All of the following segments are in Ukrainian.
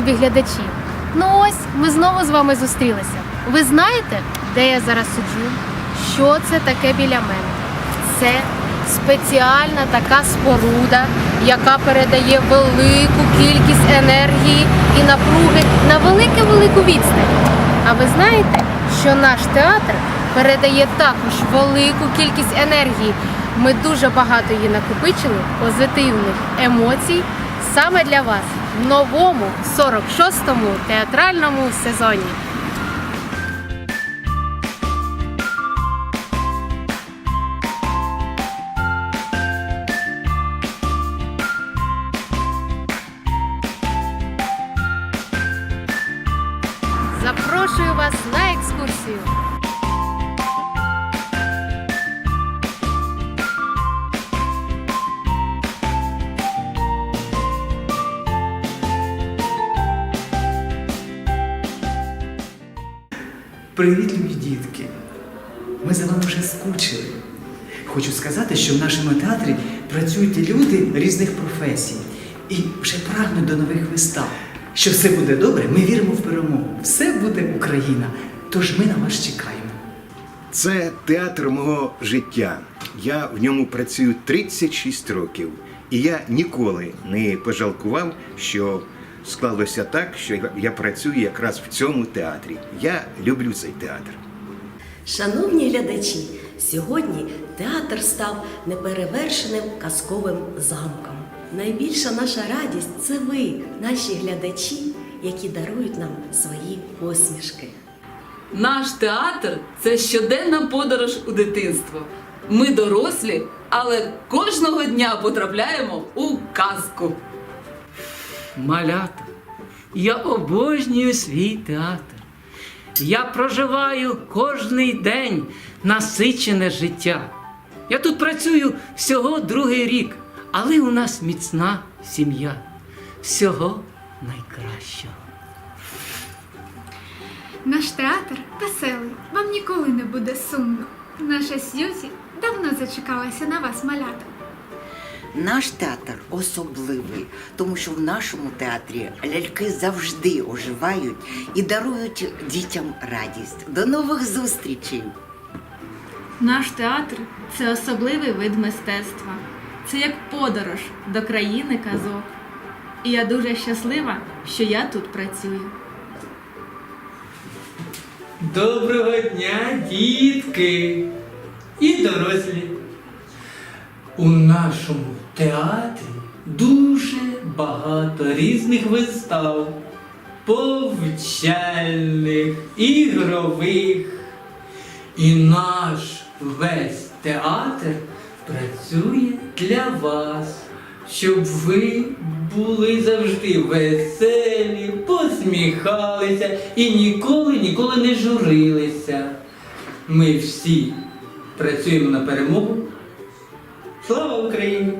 любі глядачі! Ну ось ми знову з вами зустрілися. Ви знаєте, де я зараз сиджу? Що це таке біля мене? Це спеціальна така споруда, яка передає велику кількість енергії і напруги на велику-велику відстань. А ви знаєте, що наш театр передає також велику кількість енергії. Ми дуже багато її накопичили, позитивних емоцій саме для вас новому 46-му театральному сезоні. Запрошую вас на екскурсію. Привіт, любі дітки! Ми за вами вже скучили. Хочу сказати, що в нашому театрі працюють люди різних професій і вже прагнуть до нових вистав. Що все буде добре, ми віримо в перемогу. Все буде Україна. Тож ми на вас чекаємо. Це театр мого життя. Я в ньому працюю 36 років. І я ніколи не пожалкував, що склалося так, що я- працюю якраз в цьому театрі. Я люблю цей театр. Шановні глядачі, сьогодні театр став неперевершеним казковим замком. Найбільша наша радість це ви, наші глядачі, які дарують нам свої посмішки. Наш театр це щоденна подорож у дитинство. Ми дорослі, але кожного дня потрапляємо у казку. Малята, я обожнюю свій театр. Я проживаю кожний день насичене життя. Я тут працюю всього другий рік, але у нас міцна сім'я. Всього найкращого. Наш театр веселий, вам ніколи не буде сумно. Наша Сьюзі давно зачекалася на вас, малята. Наш театр особливий, тому що в нашому театрі ляльки завжди оживають і дарують дітям радість. До нових зустрічей! Наш театр це особливий вид мистецтва. Це як подорож до країни казок. І я дуже щаслива, що я тут працюю. Доброго дня, дітки і дорослі. У нашому театрі дуже багато різних вистав, повчальних, ігрових. І наш весь театр працює для вас, щоб ви були завжди веселі, посміхалися і ніколи ніколи не журилися. Ми всі працюємо на перемогу. Слава Україні!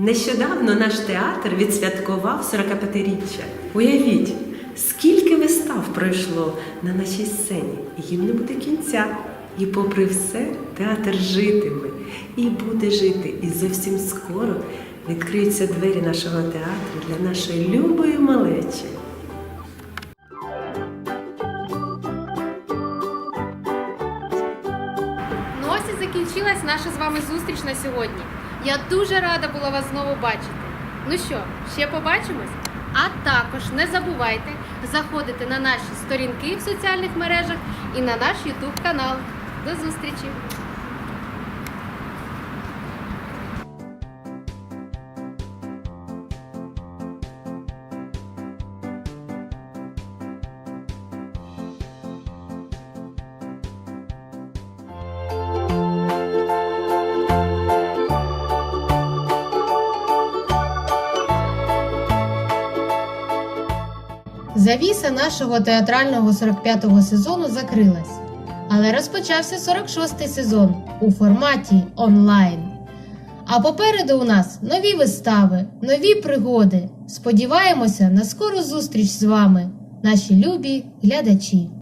Нещодавно наш театр відсвяткував 45-річчя. Уявіть, скільки вистав пройшло на нашій сцені, їм не буде кінця. І попри все, театр житиме і буде жити. І зовсім скоро відкриються двері нашого театру для нашої любої малечі. Ну ось і закінчилась наша з вами зустріч на сьогодні. Я дуже рада була вас знову бачити. Ну що, ще побачимось? А також не забувайте заходити на наші сторінки в соціальних мережах і на наш YouTube канал. До зустрічі! Завіса нашого театрального 45-го сезону закрилась, але розпочався 46-й сезон у форматі онлайн. А попереду у нас нові вистави, нові пригоди. Сподіваємося на скору зустріч з вами, наші любі глядачі.